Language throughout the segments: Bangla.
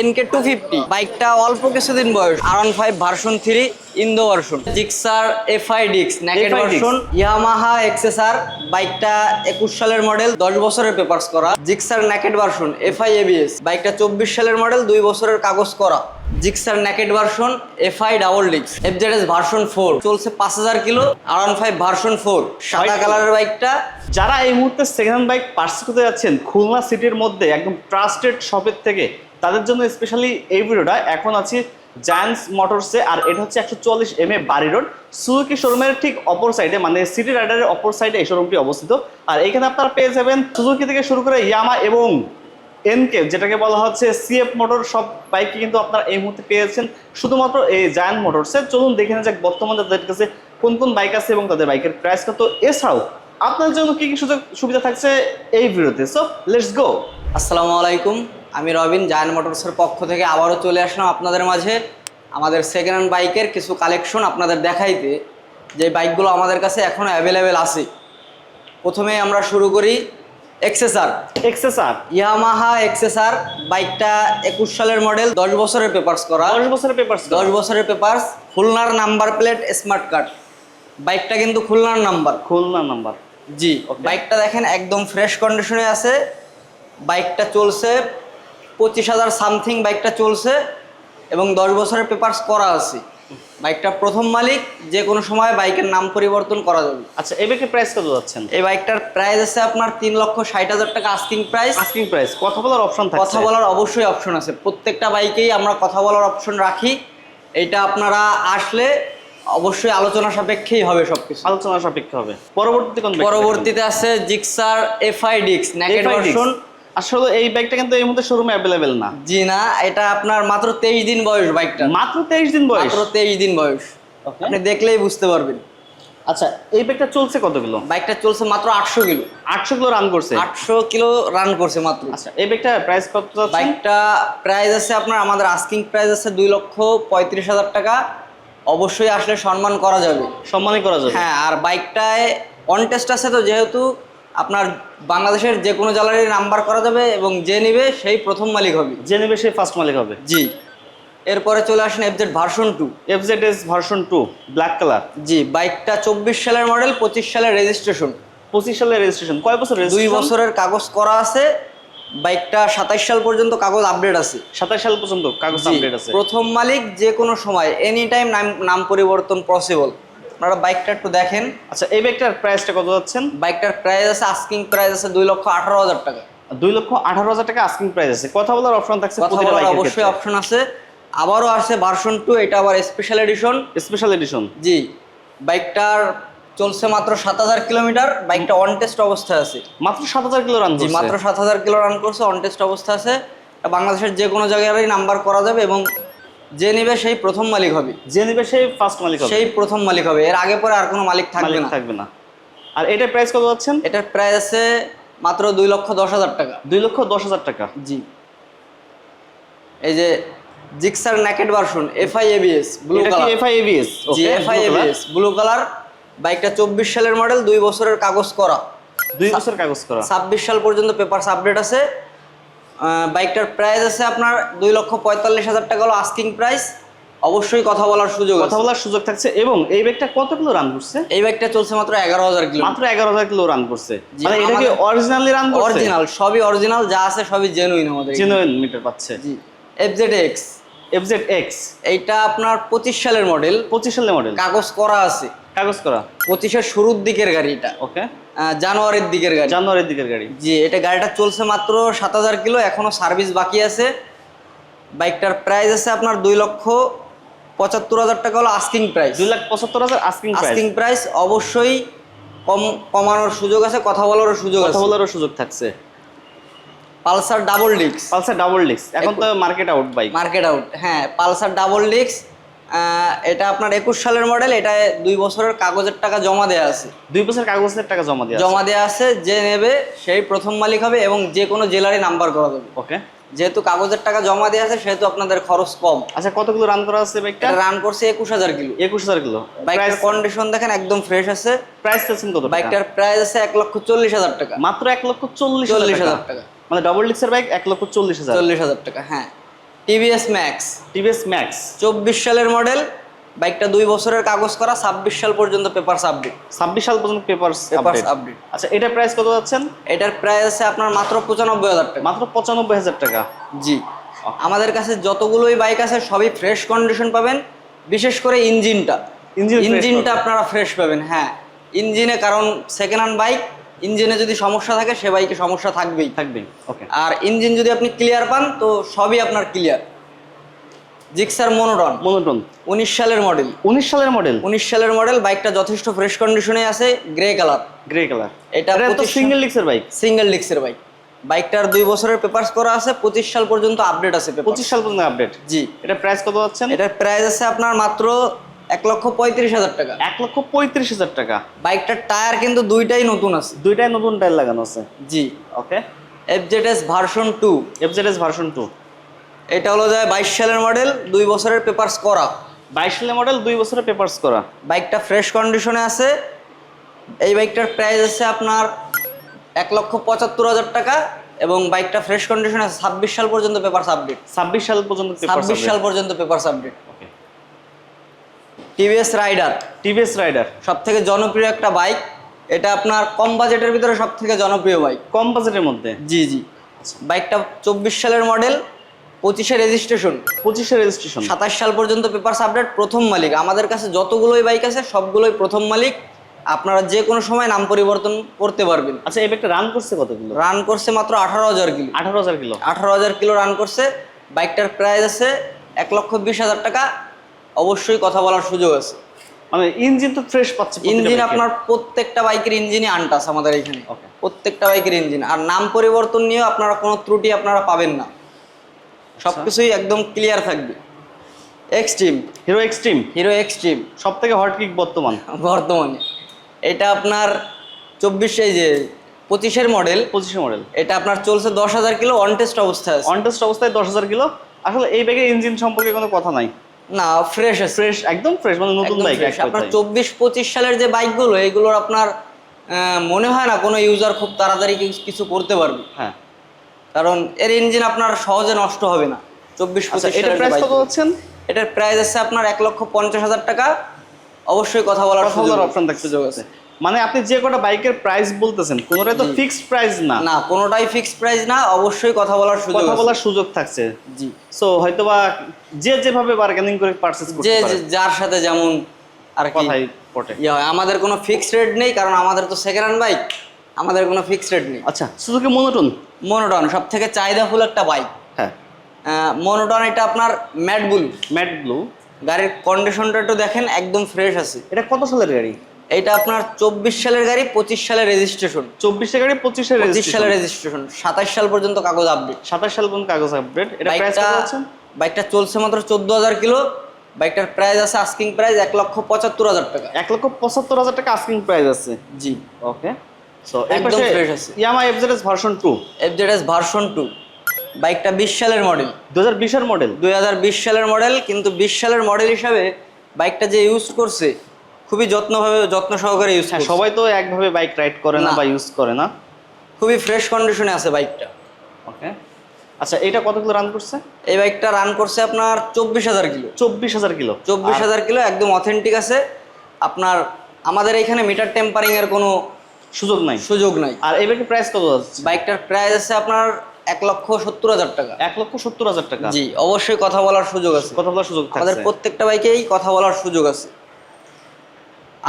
এনকে টু ফিফটি বাইকটা অল্প কিছুদিন বয়স। আর one five version three Indo version Gixxer FI ডিক্স naked FI Dix। Version Yamaha এক্সেসার বাইকটা একুশ সালের মডেল দশ বছরের পেপারস করা। Gixxer naked version FI ABS বাইকটা চব্বিশ সালের মডেল দুই বছরের কাগজ করা। Gixxer naked version FI double ডিক্স এফজেডএস ভার্সন ফোর চলছে পাঁচ হাজার কিলো আর ওয়ান ফাইভ ভার্সন ফোর সাদা কালারের বাইকটা। যারা এই মুহূর্তে সেকেন্ড হ্যান্ড বাইক পার্সেস করতে যাচ্ছেন খুলনা সিটির মধ্যে একদম ট্রাস্টেড শপের থেকে তাদের জন্য স্পেশালি এই ভিডিওটা এখন আছি জায়ান্স মোটরসে আর এটা হচ্ছে একশো চল্লিশ এম এ বাড়ি রোড। সুজুকি শোরুমের ঠিক অপর সাইডে মানে সিটি রাইডারের অপর সাইডে এই শোরুমটি অবস্থিত। আর এখানে আপনারা পেয়ে যাবেন সুজুকি থেকে শুরু করে ইয়ামা এবং এনকে যেটাকে বলা হচ্ছে সিএফ মোটর সব বাইকই কিন্তু আপনারা এই মুহূর্তে পেয়েছেন। শুধুমাত্র এই জায়ান্ট মোটরসে চলুন দেখে নেওয়া যাক বর্তমানে তাদের কাছে কোন কোন বাইক আছে এবং তাদের বাইকের প্রাইস কত। এছাড়াও আপনার জন্য কি কি সুযোগ সুবিধা থাকছে এই ভিডিওতে। সো লেটস গো আসসালামু আলাইকুম। আমি রবিন জায়ান মোটরসের পক্ষ থেকে আবারও চলে আসলাম আপনাদের মাঝে। আমাদের সেকেন্ড হ্যান্ড বাইকের কিছু কালেকশন আপনাদের দেখাইতে। যে বাইকগুলো আমাদের কাছে এখনও অ্যাভেলেবেল আছে। প্রথমে আমরা শুরু করি এক্সেসার এক্সেসার ইয়ামাহা এক্সেসার বাইকটা একুশ সালের মডেল দশ বছরের পেপার্স করা। দশ বছরের পেপার্স দশ বছরের পেপার্স খুলনার নাম্বার প্লেট স্মার্ট কার্ড বাইকটা কিন্তু খুলনার নাম্বার খুলনার নাম্বার জি. বাইকটা দেখেন একদম ফ্রেশ কন্ডিশনে আছে। বাইকটা চলছে পঁচিশ হাজার সামথিং বাইকটা চলছে এবং দশ বছরের পেপারস করা আছে। বাইকটা প্রথম মালিক যে কোনো সময় বাইকের নাম পরিবর্তন করা যাবে। আচ্ছা এই বাইকের প্রাইস কত যাচ্ছেন? এই বাইকটার প্রাইস আছে আপনার তিন লক্ষ ষাট হাজার টাকা আস্কিং প্রাইস আস্কিং প্রাইস কথা বলার অপশন থাকছে। কথা বলার অবশ্যই অপশন আছে। প্রত্যেকটা বাইকেই আমরা কথা বলার অপশন রাখি। এটা আপনারা আসলে অবশ্যই আলোচনা সাপেক্ষেই হবে সবকিছু। আলোচনা সাপেক্ষে হবে। পরবর্তীতে কোন পরবর্তীতে আছে জিক্সার এফআই ডিক্স FI ভার্সন আসলে এই বাইকটা কিন্তু এই মুহূর্তে শোরুমে অ্যাভেলেবেল না। জি না এটা আপনার মাত্র তেইশ দিন বয়স বাইকটা মাত্র তেইশ দিন বয়স? মাত্র তেইশ দিন বয়স। আপনি দেখলেই বুঝতে পারবেন। আচ্ছা এই বাইকটা চলছে কত কিলো? বাইকটা চলছে মাত্র আটশো কিলো। আটশো কিলো রান করছে? আটশো কিলো রান করছে মাত্র। আচ্ছা এই বাইকটার প্রাইস কত বাইকটা প্রাইস আছে আপনার আমাদের আস্কিং প্রাইস আছে দুই লক্ষ পঁয়ত্রিশ হাজার টাকা। অবশ্যই আসলে সম্মান করা যাবে। সম্মানই করা যাবে। হ্যাঁ আর বাইকটায় অনটেস্ট আছে তো যেহেতু আপনার বাংলাদেশের যে কোনো জ্বালানির নাম্বার করা যাবে এবং যে নেবে সেই প্রথম মালিক হবে। যে নেবে সেই ফার্স্ট মালিক হবে। জি। এরপরে চলে আসেন FZ version two FZS version two black colour জি বাইকটা চব্বিশ সালের মডেল পঁচিশ সালের রেজিস্ট্রেশন পঁচিশ সালের রেজিস্ট্রেশন কয় বছর দুই বছরের কাগজ করা আছে। বাইকটা সাতাইশ সাল পর্যন্ত কাগজ আপডেট আছে। সাতাইশ সাল পর্যন্ত কাগজ আপডেট আছে। প্রথম মালিক যে কোনো সময় এনি টাইম নাম নাম পরিবর্তন পসিবল আপনারা বাইকটা একটু দেখেন। আচ্ছা এই বাইকটার প্রাইসটা কত যাচ্ছেন? বাইকটার প্রাইস আছে আস্কিং প্রাইস আছে দুই লক্ষ আঠারো হাজার টাকা। দুই লক্ষ আঠারো হাজার টাকা আস্কিং প্রাইস আছে। কথা বলার অপশন থাকছে কথা বলার অবশ্যই অপশন আছে। আবারও আছে ভার্সন টু এটা আবার স্পেশাল এডিশন স্পেশাল এডিশন জি। বাইকটার চলছে মাত্র সাত হাজার কিলোমিটার বাইকটা অন টেস্ট অবস্থায় আছে। মাত্র সাত হাজার কিলো রান জি মাত্র সাত হাজার কিলো রান করছে অন টেস্ট অবস্থা আছে বাংলাদেশের যে কোনো জায়গায় নাম্বার করা যাবে এবং যে নেবে সেই প্রথম মালিক হবে। যে নিবে সেই ফার্স্ট মালিক হবে। সেই প্রথম মালিক হবে। এর আগে পরে আর কোনো মালিক থাকবে না। থাকবে না। আর এটার প্রাইস কত যাচ্ছেন? এটার প্রাইস আছে মাত্র দুই লক্ষ দশ হাজার টাকা। দুই লক্ষ দশ হাজার টাকা। জি। এই যে Gixxer naked version FI ABS blue colour FI ABS জি এফআই এবিএস ব্লু কালার বাইকটা চব্বিশ সালের মডেল দুই বছরের কাগজ করা। দুই বছরের কাগজ করা। ছাব্বিশ সাল পর্যন্ত পেপারস আপডেট আছে। বাইকটার প্রাইস আছে আপনার দুই লক্ষ পঁয়তাল্লিশ হাজার টাকা হলো আস্কিং প্রাইস অবশ্যই কথা বলার সুযোগ কথা বলার সুযোগ থাকছে এবং এই ব্যাগটা কত কিলো রান করছে? এই বাইকটা চলছে মাত্র এগারো হাজার কিলো। মাত্র এগারো হাজার কিলো রান করছে। মানে এটা কি অরিজিনালি রান করছে? অরিজিনাল সবই অরিজিনাল যা আছে সবই জেনুইন আমাদের জেনুইন মিটার পাচ্ছে। জি এফজেড এক্স এফজেড এক্স এইটা আপনার পঁচিশ সালের মডেল পঁচিশ সালের মডেল কাগজ করা আছে। কাগজ করা? পঁচিশের শুরুর দিকের গাড়ি এটা ওকে জানুয়ারির দিকের গাড়ি। জানুয়ারির দিকের গাড়ি। জি এটা গাড়িটা চলছে মাত্র সাত হাজার কিলো এখনও সার্ভিস বাকি আছে। বাইকটার প্রাইস আছে আপনার দুই লক্ষ পঁচাত্তর হাজার টাকা হলো আস্কিং প্রাইস দুই লাখ পঁচাত্তর হাজার আস্কিং আস্কিং প্রাইস অবশ্যই কম কমানোর সুযোগ আছে কথা বলারও সুযোগ কথা বলারও সুযোগ থাকছে। পালসার ডাবল ডিক্স পালসার ডাবল ডিস্ক এখন তো market out bike market out হ্যাঁ পালসার ডাবল ডিক্স এটা আপনার একুশ সালের মডেল এটা দুই বছরের কাগজের টাকা জমা দেওয়া আছে। দুই বছর কাগজের টাকা জমা দেওয়া জমা দেওয়া আছে যে নেবে সেই প্রথম মালিক হবে এবং যে কোনো জেলারই নাম্বার করা যাবে। ওকে। যেহেতু কাগজের টাকা জমা দেওয়া আছে সেহেতু আপনাদের খরচ কম। আচ্ছা কতগুলো রান করা আছে বাইকটা রান করছে একুশ হাজার কিলো। একুশ হাজার কিলো। বাইকটার কন্ডিশন দেখেন একদম ফ্রেশ আছে। প্রাইস চাচ্ছেন কত বাইকটার প্রাইস আছে এক লক্ষ চল্লিশ হাজার টাকা। মাত্র এক লক্ষ চল্লিশ চল্লিশ হাজার টাকা। মানে ডবল ডিক্সের বাইক এক লক্ষ চল্লিশ হাজার। চল্লিশ হাজার টাকা হ্যাঁ। টিভিএস ম্যাক্স টিভিএস ম্যাক্স চব্বিশ সালের মডেল বাইকটা দুই বছরের কাগজ করা ছাব্বিশ সাল পর্যন্ত পেপার আপডেট ছাব্বিশ সাল পর্যন্ত পেপার পেপারস আপডেট আচ্ছা এটার প্রাইস কত যাচ্ছেন? এটার প্রাইস আছে আপনার মাত্র পঁচানব্বই হাজার টাকা। মাত্র পঁচানব্বই হাজার টাকা। জি। আমাদের কাছে যতগুলোই বাইক আছে সবই ফ্রেশ কন্ডিশন পাবেন বিশেষ করে ইঞ্জিনটা। ইঞ্জিনটা আপনারা ফ্রেশ পাবেন হ্যাঁ। ইঞ্জিনে কারণ সেকেন্ড হ্যান্ড বাইক ইঞ্জিনে যদি সমস্যা থাকে সে বাইকে সমস্যা থাকবেই। থাকবেই ওকে আর ইঞ্জিন যদি আপনি ক্লিয়ার পান তো সবই আপনার ক্লিয়ার জিক্সার মনোটন মনোটন উনিশ সালের মডেল উনিশ সালের মডেল উনিশ সালের মডেল বাইকটা যথেষ্ট ফ্রেশ কন্ডিশনে আছে গ্রে কালার গ্রে কালার এটা তো সিঙ্গেল ডিক্সের বাইক সিঙ্গেল ডিক্সের বাইক বাইকটার দুই বছরের পেপারস করা আছে পঁচিশ সাল পর্যন্ত আপডেট আছে পঁচিশ সাল পর্যন্ত আপডেট জি। এটা প্রাইস কত যাচ্ছেন? এটার প্রাইস আছে আপনার মাত্র এক লক্ষ পঁয়ত্রিশ হাজার টাকা। এক লক্ষ পঁয়ত্রিশ হাজার টাকা। বাইকটার টায়ার কিন্তু দুইটাই নতুন আছে। দুইটাই নতুন টায়ার লাগানো আছে? জি। Okay FZS version two FZS version two এটা হলো যায় বাইশ সালের মডেল দুই বছরের পেপারস করা। বাইশ সালের মডেল দুই বছরের পেপারস করা। বাইকটা ফ্রেশ কন্ডিশনে আছে। এই বাইকটার প্রাইস আছে আপনার এক লক্ষ পঁচাত্তর হাজার টাকা এবং বাইকটা ফ্রেশ কন্ডিশনে আছে। ছাব্বিশ সাল পর্যন্ত পেপারস আপডেট ছাব্বিশ সাল পর্যন্ত ছাব্বিশ সাল পর্যন্ত papers update TVS Raider. TVS Raider. সব থেকে জনপ্রিয় একটা বাইক। এটা আপনার কম বাজেটের ভিতরে সব থেকে জনপ্রিয় বাইক। কম বাজেটের মধ্যে? জি জি। বাইকটা চব্বিশ সালের মডেল পঁচিশে রেজিস্ট্রেশন। পঁচিশে রেজিস্ট্রেশন। সাতাশ সাল পর্যন্ত পেপার আপডেট প্রথম মালিক। আমাদের কাছে যতগুলোই বাইক আছে সবগুলোই প্রথম মালিক। আপনারা যে কোনো সময় নাম পরিবর্তন করতে পারবেন। আচ্ছা এই ব্যাগটা রান করছে কতগুলো? রান করছে মাত্র আঠারো হাজার কিলো। আঠারো হাজার কিলো? আঠারো হাজার কিলো রান করছে। বাইকটার প্রাইস আছে এক লক্ষ বিশ হাজার টাকা। অবশ্যই কথা বলার সুযোগ আছে। মানে ইঞ্জিন তো ফ্রেশ পাচ্ছে ইঞ্জিন আপনার প্রত্যেকটা বাইকের ইঞ্জিনই আনটাস আমাদের এখানে. প্রত্যেকটা বাইকের ইঞ্জিন। আর নাম পরিবর্তন নিয়েও আপনারা কোনো ত্রুটি আপনারা পাবেন না। সবকিছুই একদম ক্লিয়ার থাকবে। Xtreme Hero Xtreme Hero Xtreme সব থেকে হট কিক বর্তমান? বর্তমানে। এটা আপনার চব্বিশ এই যে পঁচিশের মডেল পঁচিশে মডেল এটা আপনার চলছে দশ হাজার কিলো অন টেস্ট অবস্থায় অনটেস্ট অবস্থায় দশ হাজার কিলো। আসলে এই ব্যাগের ইঞ্জিন সম্পর্কে কোনো কথা নাই। না ফ্রেশ আছে। ফ্রেশ একদম ফ্রেশ মানে নতুন বাইক আপনার চব্বিশ পঁচিশ সালের যে বাইকগুলো এগুলোর আপনার মনে হয় না কোনো ইউজার খুব তাড়াতাড়ি কিছু- করতে পারবে। হ্যাঁ। কারণ এর ইঞ্জিন আপনার সহজে নষ্ট হবে না। চব্বিশ আচ্ছা পঁচিশ সালের প্রাইস কত হচ্ছেন এটার প্রাইস আছে আপনার এক লক্ষ পঞ্চাশ হাজার টাকা। অবশ্যই কথা বলার। অপশন থাকছে সুযোগ আছে। মানে আপনি যে কটা বাইকের প্রাইস বলতেছেন কোনোটাই তো ফিক্সড প্রাইস না। না কোনোটাই ফিক্সড প্রাইস না অবশ্যই কথা বলার সুযোগ কথা বলার সুযোগ থাকছে। জি। সো হয়তোবা যে যেভাবে বার্গেনিং করে পারচেজ করতে যে পারে। যে- যার সাথে যেমন আর কি কথাই পটে ইয়ে আমাদের কোনো ফিক্সড রেট নেই কারণ আমাদের তো সেকেন্ড হ্যান্ড বাইক আমাদের কোনো ফিক্সড রেট নেই। আচ্ছা সুজুকি মনোটন মনোটন সব থেকে চাহিদাফুল একটা বাইক হ্যাঁ। মনোটন এটা আপনার ম্যাট ব্লু ম্যাট ব্লু গাড়ির কন্ডিশনটা একটু দেখেন একদম ফ্রেশ আছে। এটা কত সালের গাড়ি? এটা আপনার চব্বিশ সালের গাড়ি পঁচিশ সালের রেজিস্ট্রেশন চব্বিশে গাড়ি পঁচিশে পঁচিশ সালের রেজিস্ট্রেশন সাতাশ সাল পর্যন্ত কাগজ আপডেট সাতাশ সাল পর্যন্ত কাগজ আপডেট এটা প্রাইস বাইকটা কত আছে? বাইকটা চলছে মাত্র চোদ্দ হাজার কিলো। বাইকটার প্রাইস আছে আস্কিং প্রাইস এক লক্ষ পঁচাত্তর হাজার টাকা। এক লক্ষ পঁচাত্তর হাজার টাকা আস্কিং প্রাইস আছে। জি। ওকে সো একদম আছে। Yamaha FZS version two FZS version two বাইকটা বিশ সালের মডেল দু হাজার বিশের মডেল দুই হাজার বিশ সালের মডেল কিন্তু বিশ সালের মডেল হিসাবে বাইকটা যে ইউজ করছে খুবই যত্নভাবে যত্ন সহকারে ইউজ হ্যাঁ সবাই তো একভাবে বাইক রাইড করে না। বা ইউজ করে না। খুবই ফ্রেশ কন্ডিশনে আছে বাইকটা ওকে আচ্ছা এটা কতগুলো রান করছে? এই বাইকটা রান করছে আপনার চব্বিশ হাজার কিলো। চব্বিশ হাজার কিলো। চব্বিশ হাজার কিলো একদম অথেন্টিক আছে। আপনার আমাদের এখানে মিটার টেম্পারিং এর কোনো সুযোগ নাই। সুযোগ নাই। আর এই বাইকের প্রাইস কত আছে বাইকটার প্রাইস আছে আপনার এক লক্ষ সত্তর হাজার টাকা। এক লক্ষ সত্তর হাজার টাকা? জি অবশ্যই কথা বলার সুযোগ আছে। কথা বলার সুযোগ আমাদের প্রত্যেকটা বাইকেই কথা বলার সুযোগ আছে।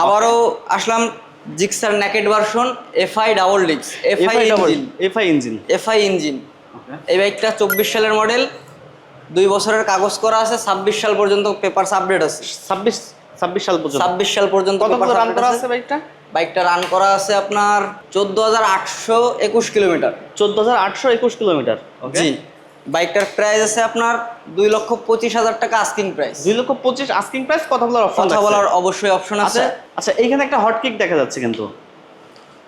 আবারও আসলাম Gixxer naked version FI double ডিক্স FI engine. FI engine. FI engine. এই বাইকটা চব্বিশ সালের মডেল দুই বছরের কাগজ করা আছে ছাব্বিশ সাল পর্যন্ত পেপার আপডেট আছে। ছাব্বিশ ছাব্বিশ সাল পর্যন্ত। ছাব্বিশ সাল পর্যন্ত রান করা আছে। আছে বাইকটা? বাইকটা রান করা আছে আপনার চোদ্দ হাজার আটশো একুশ কিলোমিটার। চোদ্দ হাজার আটশো একুশ কিলোমিটার। জি। বাইকটার প্রাইস আছে আপনার দুই লক্ষ পঁচিশ হাজার টাকা আস্কিং প্রাইস দুই লক্ষ পঁচিশ আস্কিং প্রাইস কথা বলার অপশন কথা বলার অবশ্যই অপশন আছে। আচ্ছা আচ্ছা এইখানে একটা হট কিক দেখা যাচ্ছে কিন্তু।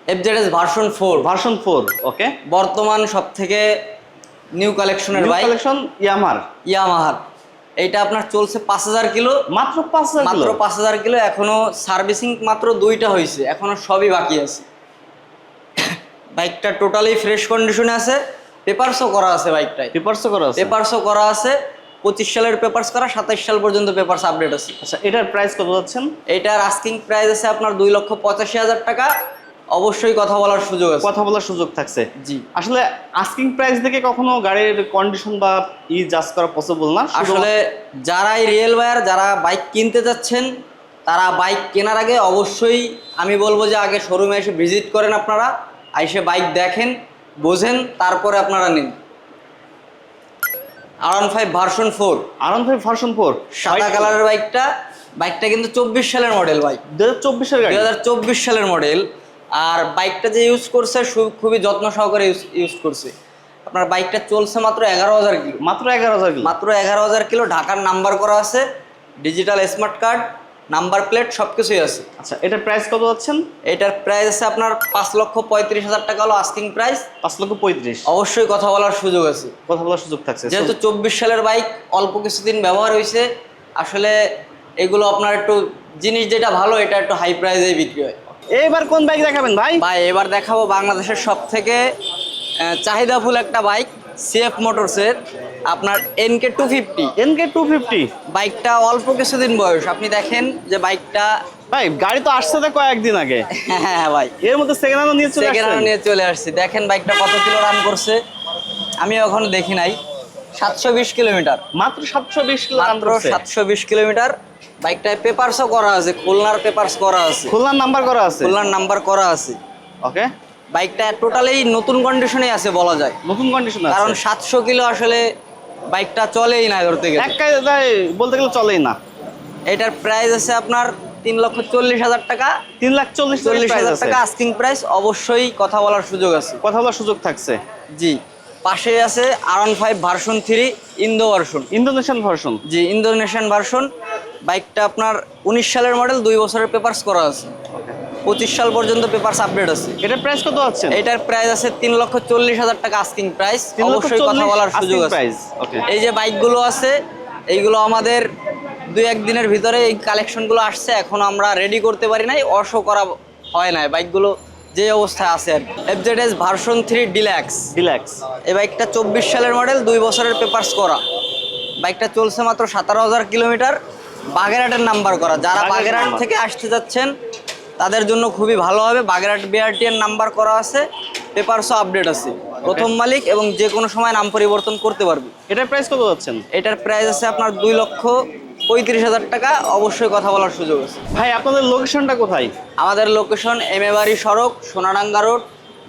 FZS version four version four okay বর্তমান সব থেকে নিউ কালেকশনের বাইক কালেকশন ইয়ামার ইয়ামাহার এইটা আপনার চলছে পাঁচ হাজার কিলো। মাত্র পাঁচ হাজার মাত্র পাঁচ হাজার কিলো এখনও সার্ভিসিং মাত্র দুইটা হয়েছে এখনও সবই বাকি আছে। বাইকটা টোটালি ফ্রেশ কন্ডিশনে আছে। পেপারসও করা আছে বাইকটায় পেপারসও করা আছে? পেপারসও করা আছে। পঁচিশ সালের পেপার্স করা সাতাইশ সাল পর্যন্ত পেপারস আপডেট আছে। আচ্ছা এটার প্রাইস কত যাচ্ছেন? এটার আস্কিং প্রাইস আছে আপনার দুই লক্ষ পঁচাশি হাজার টাকা। অবশ্যই কথা বলার সুযোগ আছে। কথা বলার সুযোগ থাকছে। জি। আসলে আস্কিং প্রাইস দেখে কখনো গাড়ির কন্ডিশন বা ই জাজ করা পসিবল না? আসলে যারাই রিয়েল বায়ার যারা বাইক কিনতে যাচ্ছেন তারা বাইক কেনার আগে অবশ্যই আমি বলব যে আগে শোরুমে এসে ভিজিট করেন আপনারা। এসে বাইক দেখেন। বোঝেন তারপরে আপনারা নিন। R one five version four R one five version four সাদা কালারের বাইকটা বাইকটা কিন্তু চব্বিশ সালের মডেল বাইক দু হাজার চব্বিশের গাড়ি। দুই হাজার চব্বিশ সালের মডেল আর বাইকটা যে ইউজ করছে খুবই যত্ন সহকারে ইউজ ইউজ করছে। আপনার বাইকটা চলছে মাত্র এগারো হাজার কিলো। মাত্র এগারো হাজার কিলো। মাত্র এগারো হাজার কিলো ঢাকার নাম্বার করা আছে। Digital smart card number plate সব কিছুই আছে। আচ্ছা এটার প্রাইস কত যাচ্ছেন? এটার প্রাইস আছে আপনার পাঁচ লক্ষ পঁয়ত্রিশ হাজার টাকা হলো আস্কিং প্রাইস পাঁচ লক্ষ পঁয়ত্রিশ। অবশ্যই কথা বলার সুযোগ আছে। কথা বলার সুযোগ থাকছে। যেহেতু চব্বিশ সালের বাইক অল্প কিছুদিন ব্যবহার হয়েছে আসলে এগুলো আপনার একটু জিনিস যেটা ভালো এটা একটু হাই প্রাইসে বিক্রি হয়। এবার কোন বাইক দেখাবেন ভাই? ভাই এবার দেখাবো বাংলাদেশের সব থেকে চাহিদাফুল একটা বাইক সিএফ মোটরসের আপনার NK two fifty NK two fifty বাইকটা অল্প কিছুদিন বয়স। আপনি দেখেন যে বাইকটা ভাই গাড়ি তো আসছে তো কয়েকদিন আগে। হ্যাঁ হ্যাঁ ভাই। এর মধ্যে সেকেন্ড হ্যান্ড নিয়ে চলে সেকেন্ড নিয়ে চলে আসছি। দেখেন বাইকটা কত কিলো রান করছে। আমি এখনও দেখি নাই। সাতশো বিশ কিলোমিটার। মাত্র সাতশো বিশ মাত্র সাতশো বিশ কিলোমিটার। বাইকটায় পেপারসও করা আছে খুলনার পেপারস করা আছে। খুলনার নাম্বার করা আছে? খুলনার নাম্বার করা আছে। ওকে বাইকটা টোটালি নতুন কন্ডিশনে আছে বলা যায়। নতুন কন্ডিশন কারণ সাতশো কিলো আসলে বাইকটা চলেই না ধরতে গেলে। বলতে গেলে চলেই না। এটার প্রাইস আছে আপনার তিন লক্ষ চল্লিশ হাজার টাকা। তিন লাখ চল্লিশ চল্লিশ হাজার টাকা আস্কিং প্রাইস অবশ্যই কথা বলার সুযোগ আছে। কথা বলার সুযোগ থাকছে। জি পাশে আছে R one five version three Indo version Indonesian version জি ইন্দোনেশিয়ান ভার্সন বাইকটা আপনার উনিশ সালের মডেল দুই বছরের পেপার্স করা আছে। পঁচিশ সাল পর্যন্ত পেপার্স আপডেট আছে। এটার প্রাইস কত আছে? এটার প্রাইস আছে তিন লক্ষ চল্লিশ হাজার টাকা আস্কিং প্রাইস অবশ্যই কথা বলার সুযোগ আছে। এই যে বাইকগুলো আছে এইগুলো আমাদের দুই একদিনের ভিতরে এই কালেকশনগুলো আসছে এখন আমরা রেডি করতে পারি নাই অশো করা হয় নাই। বাইকগুলো যে অবস্থায় আছে আর FZ S version three deluxe relax এই বাইকটা চব্বিশ সালের মডেল দুই বছরের পেপার্স করা। বাইকটা চলছে মাত্র সতেরো হাজার কিলোমিটার। বাগেরহাটের নাম্বার করা। যারা বাগেরহাট থেকে আসতে যাচ্ছেন তাদের জন্য খুবই ভালো হবে। বাগেরহাট বিআরটি এর নাম্বার করা আছে। পেপারসও আপডেট আছে। প্রথম মালিক এবং যে কোনো সময় নাম পরিবর্তন করতে পারবে। এটার প্রাইস কত যাচ্ছেন? এটার প্রাইস আছে আপনার দুই লক্ষ পঁয়ত্রিশ হাজার টাকা। অবশ্যই কথা বলার সুযোগ আছে। ভাই আপনাদের লোকেশনটা কোথায়? আমাদের লোকেশন এম এ বাড়ি সড়ক সোনাডাঙ্গা রোড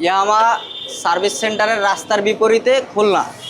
ইয়ামা সার্ভিস সেন্টারের রাস্তার বিপরীতে খুলনা।